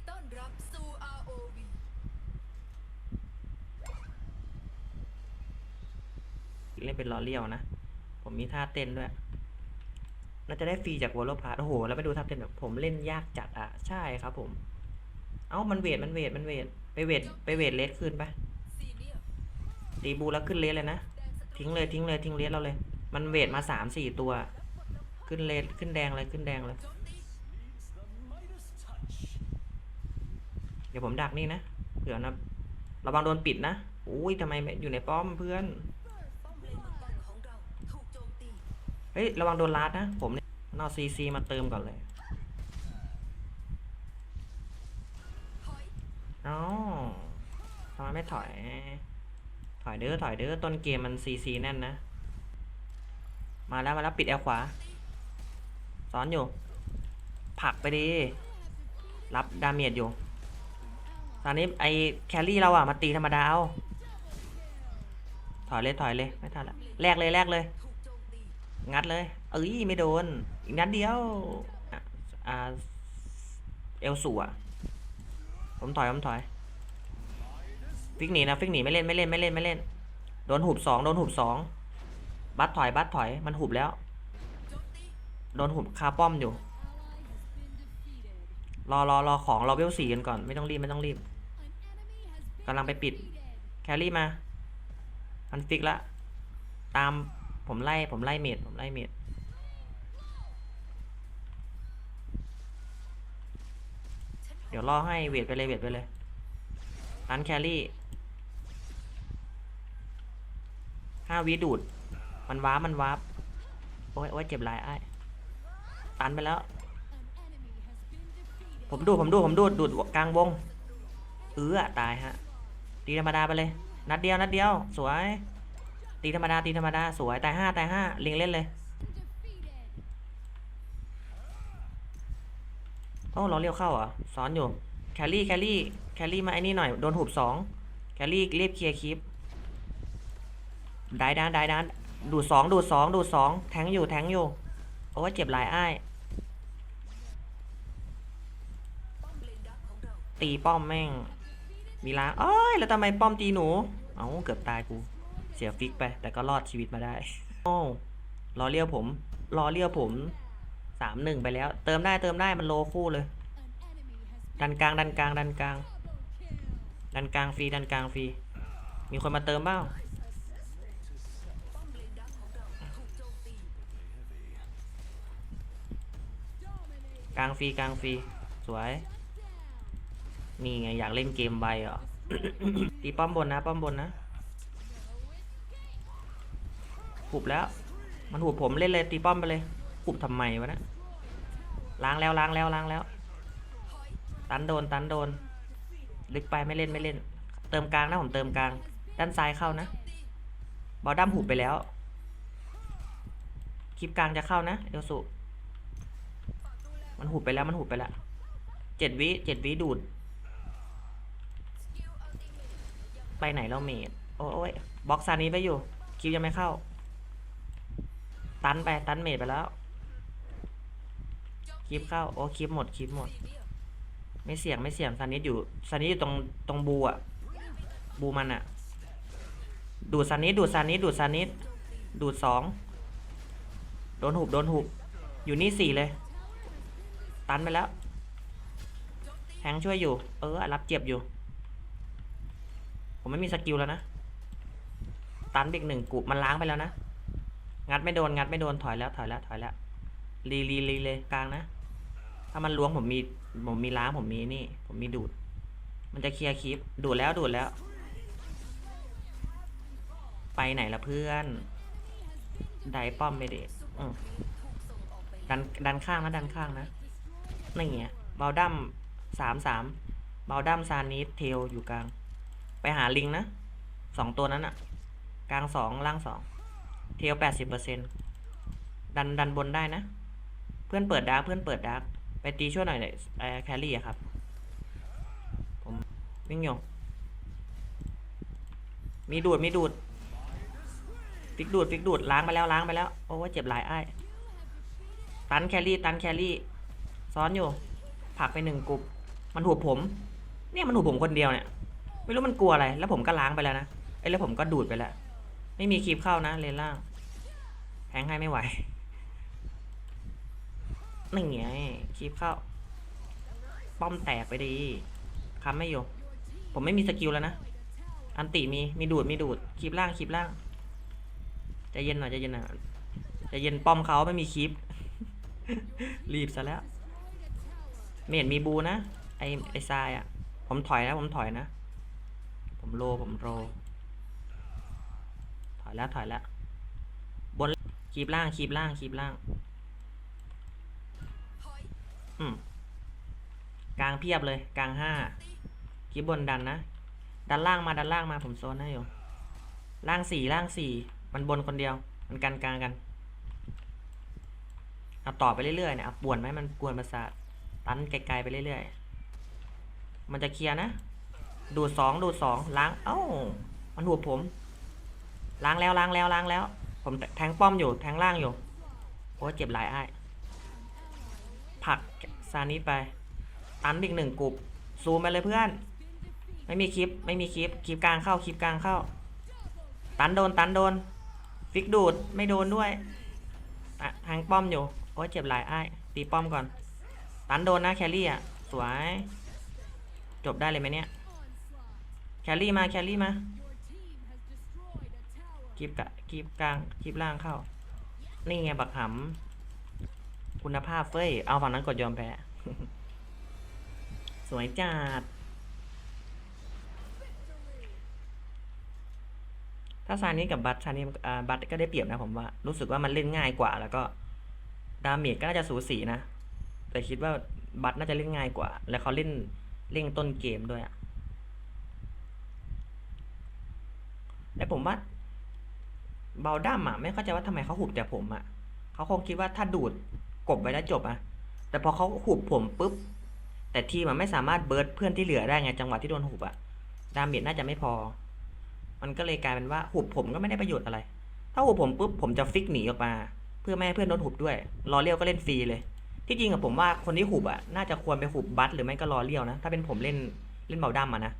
ดีต้อนรับสู่ ROV เล่นเป็นล้อเลี้ยวนะ ผมมีท่าเต้นด้วย น่าจะได้ฟรีจากวอลเลพาร์โอ้โห แล้วไปดูท่าเต้นแบบผมเล่นยากจัดอะ ใช่ครับผม เอ้า มันเวท มันเวท มันเวท ไปเวท ไปเวทเลสขึ้นไปซีเนียร์ตีบูแล้วขึ้นเลสเลยนะแดงศัตรูทิ้งเลย ทิ้งเลย ทิ้งเลสเราเลย มันเวทมาสามสี่ตัว ขึ้นเลสขึ้นแดงเลย ขึ้นแดงเลย โจมตี เดี๋ยวผมดักนี่นะเผื่อนะระวังโดนปิดนะอุ้ยทำไมไม่อยู่ในป้อมเพื่อนเฮ้ยระวังโดนลัดนะผมเนี่ยเอาซีซีมาเติมก่อนเลยถอยอ๋อทำไมไม่ถอย ถอยเด้อถอยเด้อต้นเกมมันซีซีแน่นนะ มาแล้วมาแล้วปิดแอลขวาซ้อนอยู่ผลักไปดี รับดาเมจอยู่ ตอนนี้ไอแครี่เราอะมาตีธรรมดาเอาถอยเลยถอยเลยไม่ทันละแลกเลยแลกเลยถูกโจมตีงัดเลย เอ้ยไม่โดน อีกนัดเดียวอะอ่าเอลสูอะผมถอยผมถอยฟิกหนีนะฟิกหนีไม่เล่นไม่เล่นไม่เล่นไม่เล่นโดนหุบสองโดนหุบสองบัตถอยบัตถอยมันหุบแล้วโจมตีโดนหุบคาป้อมอยู่ รอรอรอของรอเวลสี่กันก่อนไม่ต้องรีบไม่ต้องรีบกำลังไปปิด แครี่มามันฟิกละ ตามผมไล่ ผมไล่เมด ผมไล่เมด เดี๋ยวรอให้เวทไปเลยเวทไปเลยตันแครี่ห้าวิดูด มันวาร์มันวาร์ปโอ้ยโอ้ยเจ็บหลายไอ้ตันไปแล้ว ผมดูดผมดูดผมดูดดูดกลางวง เออตายฮะ ตีธรรมดาไปเลย นัดเดียวนัดเดียว สวย ตีธรรมดาตีธรรมดาสวยตายห้าตายห้าล็งเล่นเลยโอ้เราเลี้ยวเข้าเหรอซ้อนอยู่แคลรี่แคลรี่แคลรี่มาไอ้นี่หน่อยโดนหุบสองแคลรี่รีบเคลียร์คลิปได้ด้านได้ด้านดูดสองดูดสองดูดสองแทงอยู่แทงอยู่โอ้ยเจ็บหลายอ้ายตีป้อมแม่ง มีล้างเอ้ย แล้วทำไมป้อมตีหนู เอาเกือบตายกู เสียฟิกไป แต่ก็รอดชีวิตมาได้โอ้รอเลี้ยวผม รอเลี้ยวผมสามหนึ่งไปแล้ว เติมได้เติมได้มันโลคู่เลย ดันกลางดันกลางดันกลาง ดันกลางฟรีดันกลางฟรี มีคนมาเติมเปล่างกลางฟรีกลางฟรีสวย นี่ไงอยากเล่นเกมใบเหรอ ตีป้อมบนนะ ป้อมบนนะหุบแล้ว มันหุบผมเล่นเลยตีป้อมไปเลยหุบทำไมวะนะล้างแล้วล้างแล้วล้างแล้ว ตันโดนตันโดน ลึกไปไม่เล่นไม่เล่น เติมกลางนะผมเติมกลาง ด้านซ้ายเข้านะ บอลดั้มหุบไปแล้ว คลิปกลางจะเข้านะเอลสุดมันหุบไปแล้วมันหุบไปแล้ว เจ็ดวิเจ็ดวิดูด สกิลอัลติเมทยัง ไปไหนแล้วเมดโอ้ยบล็อกซานี้ไปอยู่ คิวยังไม่เข้า ตันไปตันเมดไปแล้วคลิปเข้าโอ้คลิปหมดคลิปหมด ไม่เสี่ยงไม่เสี่ยงซานิสอยู่ซานิสอยู่ตรงตรงบูอะบูมันอะดูดซานิสดูดซานิสดูดซานิสดูดสองโดนหุบโดนหุบอยู่นี่สี่เลย ตันไปแล้วแทงช่วยอยู่ เออรับเจ็บอยู่ ผมไม่มีสกิลแล้วนะ ตันไปอีกหนึ่งกุมันล้างไปแล้วนะ งัดไม่โดน งัดไม่โดน ถอยแล้ว ถอยแล้ว ถอยแล้ว รีรีรีเลยกลางนะ ถ้ามันล้วงผมมี ผมมีล้าง ผมมีนี่ ผมมีดูด มันจะเคลียร์คลิป ดูดแล้ว ดูดแล้ว ไปไหนละเพื่อน ไดป้อมไม่เด็ดดัน ดันข้างนะ ดันข้างนะนี่เงี้ยเบลดัมสามสามเบลดัมซานิสเทลอยู่กลาง ไปหาลิงนะสองตัวนั้นอะกลางสองล่างสองเทลแปดสิบเปอร์เซ็นดันดันบนได้นะ เพื่อนเปิดดาร์กเพื่อนเปิดดาร์กไปตีช่วยหน่อยเลยไอ้แครี่อะครับ ผมวิ่งอยู่มีดูดมีดูดฟิกดูดฟิกดูดล้างไปแล้วล้างไปแล้ว โอ้ว่าเจ็บหลายไอ้ตันแครี่ตันแครี่ ซ้อนอยู่ ผักไปหนึ่งกลุ่มมันหูบผม เนี่ยมันหูบผมคนเดียวเนี่ย ไม่รู้มันกลัวอะไร แล้วผมก็ล้างไปแล้วนะไอ้แล้วผมก็ดูดไปแล้ว ไม่มีคลิปเข้านะเลนล่างแทงให้ไม่ไหวนี่ไงคลิปเข้า ป้อมแตกไปดีคำไม่อยู่ ผมไม่มีสกิลแล้วนะ อันติมี มีดูด มีดูด คลิปล่าง คลิปล่างใจเย็นหน่อยใจเย็นหน่อยใจเย็นป้อมเขาไม่มีคลิป รีบซะแล้ว ไม่เห็นมีบูนะ ไอไอทรายอะ ผมถอยนะผมถอยนะ ผมโลผมโลถอยแล้วถอยแล้วบนคลิปล่างคลิปล่างคลิปล่างอืมกลางเพียบเลยกลางห้าคลิปบนดันนะดันล่างมาดันล่างมาผมโซนให้อยู่ล่างสี่ล่างสี่มันบนคนเดียว มันกันกลางกันเอาต่อไปเรื่อยๆเนี่ยเอาป่วนไหมมันกวนประสาทตันไกลๆไปเรื่อยๆมันจะเคลียร์นะ ดูดสองดูดสองล้างเอ้ามันหัวผม ล้างแล้วล้างแล้วล้างแล้ว ผมแทงป้อมอยู่แทงล่างอยู่โอ้เจ็บหลายอ้ายผักซานิไป ตันอีกหนึ่งกลุ่มซูมไปเลยเพื่อน ไม่มีคลิปไม่มีคลิปคลิปกลางเข้าคลิปกลางเข้า ตันโดนตันโดน ฟิกดูดไม่โดนด้วยแทงป้อมอยู่โอ้เจ็บหลายอ้ายตีป้อมก่อน ตันโดนนะแคลรี่อะสวย จบได้เลยไหมเนี่ย แครี่มาแครี่มาคลิปกะคลิปกลางคลิปล่างเข้า นี่ไงบักหำคุณภาพเฟ้ย เอาฝั่งนั้นกดยอมแพ้ สวยจัด ถ้าซานี้กับบัตชานี้บัตก็ได้เปรียบนะผมว่า รู้สึกว่ามันเล่นง่ายกว่า แล้วก็ดาเมจก็น่าจะสูสีนะ แต่คิดว่าบัตน่าจะเล่นง่ายกว่า แล้วเขาเล่นเล่งต้นเกมด้วยอะ แต่ผมว่าเบลดัมอะไม่เข้าใจว่าทำไมเขาหุบแต่ผมอะเขาคงคิดว่าถ้าดูดกบไว้แล้วจบอะ แต่พอเขาหุบผมปุ๊บ แต่ทีมันไม่สามารถเบิร์ดเพื่อนที่เหลือได้ไงจังหวะที่โดนหุบอะ ดาเมจน่าจะไม่พอ มันก็เลยกลายเป็นว่าหุบผมก็ไม่ได้ประโยชน์อะไร ถ้าหุบผมปุ๊บผมจะฟิกหนีออกมา เพื่อไม่ให้เพื่อนโดนหุบด้วย รอเลี้ยวก็เล่นฟรีเลย ที่จริงอะผมว่าคนที่หุบอะน่าจะควรไปหุบบัตหรือไม่ก็รอเลี้ยวนะ ถ้าเป็นผมเล่นเล่นเบลดัมอะนะ